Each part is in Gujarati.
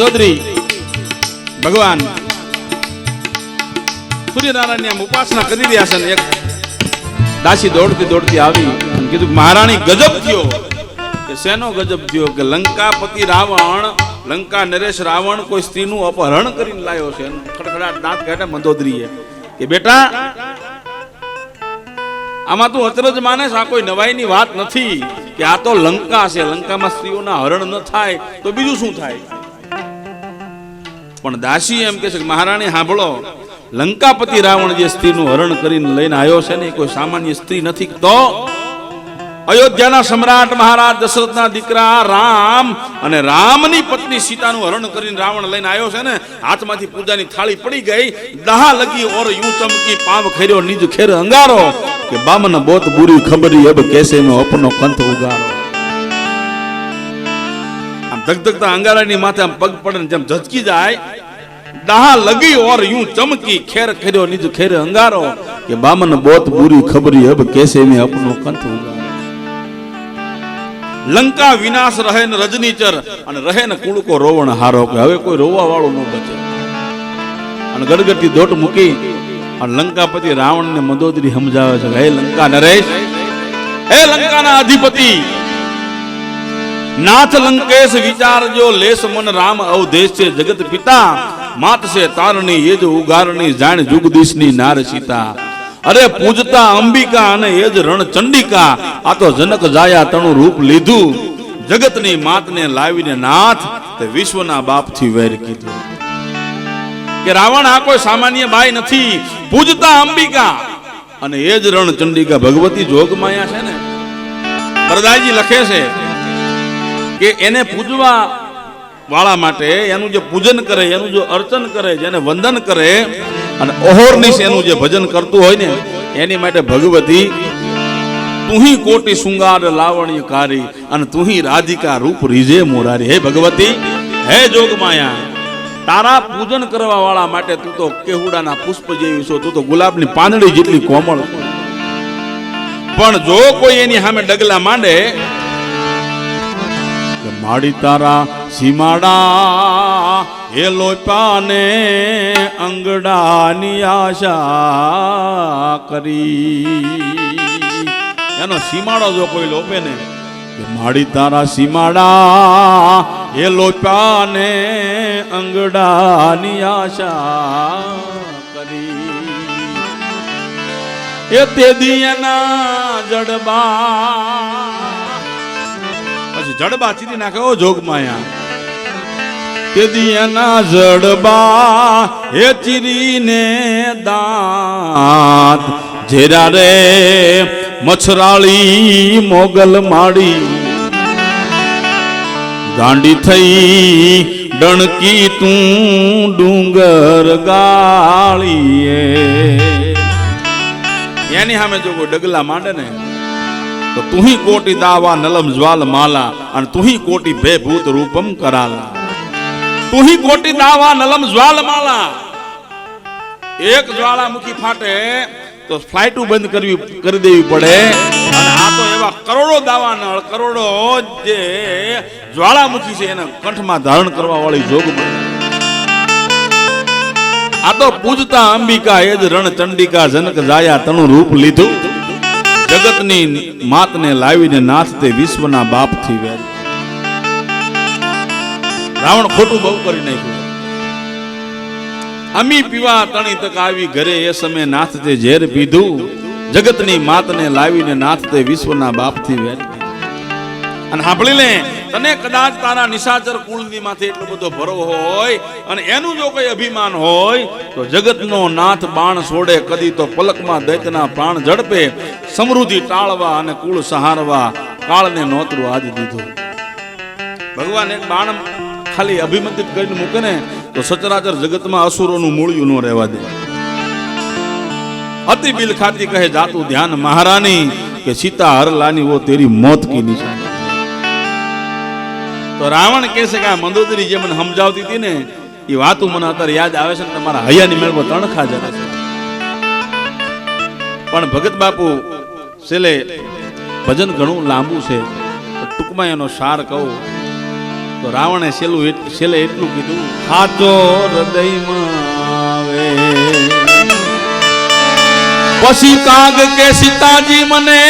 મંદોદરી ભગવાન. સૂર્યનારાયણની ઉપાસના કરી રહ્યા છે ને એક દાસી દોડતી દોડતી આવી કીધું મહારાણી, ગજબ થયો. કે શેનો ગજબ થયો? કે લંકાપતિ રાવણ, લંકા નરેશ રાવણ કોઈ સ્ત્રીનું અપહરણ કરીને લાવ્યો છે? ખડખડાટ દાંત કાઢે મંદોદરીએ કે બેટા, આમાં તું અચરજ માને આ કોઈ નવાઈની વાત નથી. કે આ તો લંકા છે. લંકામાં સ્ત્રીઓના હરણ ન થાય તો બીજું શું થાય? પણ દાસી એમ કે છે કે, મહારાણી, સાંભળો. લંકાપતિ રાવણ જે સ્ત્રીનું હરણ કરીને લઈને આવ્યો છે ને કોઈ સામાન્ય સ્ત્રી નથી. તો અયોધ્યાના સમ્રાટ મહારાજ દશરથના દીકરા રામ અને રામની પત્ની સીતાનું હરણ કરીને રાવણ લઈને આવ્યો છે ને, હાથમાંથી પૂજાની થાળી પડી ગઈ, દહા લગી ઓર યુ ચમકી પાવ ખેર્યો, નિજ ખેર અંગારો, કે બામન બોત બુરી ખબરી, અબ કેસે મેં અપનો કંથ ઉગારો. આમ ધગધગતા અંગારાની માથે આમ પગ પડે જેમ ઝચકી જાય, દહા લગી ઓર યું ચમકી, ખેર ખેર્યો નિજ ખેર અંગારો, કે બામન બોત બુરી ખબરી, હબ કેસે મે અપનો કંઠ લંકા વિનાશ રહે ને રજનીચર અને રહે ને કુળકો રોવણ હારો કે હવે કોઈ રોવા વાળું ન બચે. અને ગડગડતી દોટ મૂકી, અને લંકાપતિ રાવણ ને મંદોદરી સમજાવે છે હે લંકા નરેશ, હે લંકાના અધિપતિ નાથ લંકેશ વિચારજો, લેસ મન રામ અવદેશ છે જગત પિતા. માત છે તારણી, એ જ ઉગારણી, જાણ જુગદીશની નાર સીતા. અરે પૂજતા અંબિકા અને એ જ રણ ચંડિકા આ તો જનક જાયા તણું રૂપ લીધું. જગતની માતને લાવીને નાથ તે વિશ્વના બાપથી વેર કીધું. કે રાવણ, આ કોઈ સામાન્ય બાઈ નથી. પૂજતા અંબિકા અને એ જ રણ ચંડિકા ભગવતી જોગમાયા છે ને? વરદાયજી લખે છે કે એને પૂજવા વાળા માટે એનું જે પૂજન કરે, એનું જે અર્ચન કરે, જેને વંદન કરે અને ઓહોરનિશ એનું જે ભજન કરતું હોય ને, એની માટે ભગવતી તુહી કોટી શૃંગાર લાવણ્ય કારી અને તુહી રાધિકા રૂપ રીજે મોરારી. હે ભગવતી, હે જોગમાયા, તારા પૂજન કરવા વાળા માટે તું તો કેહુડાના પુષ્પ જેવી છો, તું તો ગુલાબની પાંદડી જેટલી કોમળ. પણ જો કોઈ એની સામે ડગલા માંડે માડી તારા સીમાડા, એ લોપાને અંગડાની આશા કરી. એનો સીમાડો જો કોઈ લોપે ને માડી તારા સીમાડા, એ લોપાને અંગડાની આશા કરી. એ તે દિયના જડબા પછી જડબા ચીરી નાખે, ઓ જોગમાયા તે દિયાના જડબા એ ચીરીને દાંત. જેરા રે મછરાળી મોગલ માડી ગાંડી થઈ ડણકી તું ડુંગર ગાળીએ. એની સામે જો ડગલા માંડે ને તો તુહી કોટી દાવા, નલમ જ્વાલ માલા અને તુહી કોટી ભે ભૂત રૂપમ કરાલા. તુહી કોટી દાવા, નલમ જ્વાલ માલા. એક જ્વાળામુખી ફાટે તો ફ્લાઇટો બંધ કરવી, કરી દેવી પડે. અને આ તો એવા કરોડો દાવા નળ કરોડો જે જ્વાળામુખી છે એને કંઠમાં ધારણ કરવા વાળી જોગ મળે. આ તો પૂજતા અંબિકા એ જ રણ ચંડિકા જનક જાયા તણું રૂપ લીધું. જગતની માતને લાવીને નાથ તે વિશ્વના બાપથી વેર રાવણ ખોટું બહુ કરી નાખ્યું. અમી પીવા તણી તક આવી ઘરે એ સમયે નાથ તે ઝેર પીધું. જગતની માતને લાવીને નાથ તે વિશ્વના બાપથી વેર અને સાંભળી લે તને કદાચ તારા નિશાચર કુળની માથે એટલો બધો ભરો હોય અને એનું જો કોઈ અભિમાન હોય, તો જગતનો નાથ બાણ છોડે, કદી તો પલકમાં દૈત્યના પ્રાણ ઝડપે સમૃદ્ધિ ટાળવા અને કુળ સહારવા કાળને નોતરું આજ દીધું. ભગવાન એક બાણ ખાલી અભિમંત્રિત કરીને મૂકે ને, તો સચરાચર જગતમાં અસુરોનું મૂળિયું ન રહેવા દે. અતિ બિલ ખાતી કહે, જાતું ધ્યાન મહારાની, કે સીતા હરલાની વો તેરી મોત કી નિશાની. તો રાવણ કહે છે કે આ મંદોદરી જે મને સમજાવતી હતી ને, એ વાતો મને અત્યારે યાદ આવે છે તમારા હૈયાની મેળવો તણખા જરા છે પણ ભગત બાપુ, છેલ્લે ભજન ઘણું લાંબુ છે ટૂંકમાં એનો સાર કહું. તો રાવણે છેલ્લું છેલ્લે એટલું કીધું સાચો હૃદયમાં પછી કાગ કે સીતાજી મને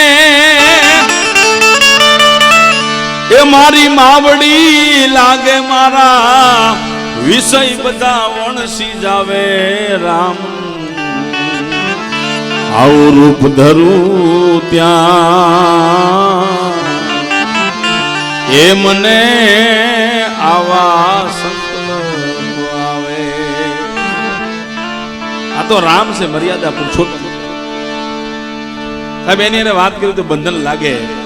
મારી માવડી લાગે મારા. વિષય બધા વણસી જાવે રામ. આવું રૂપ ધરું ત્યાં. એ મને આવા સંકલ્પ આવે. આ તો રામ છે, મર્યાદા પૂછો સાહેબ, એની એને વાત કરી તો બંધન લાગે.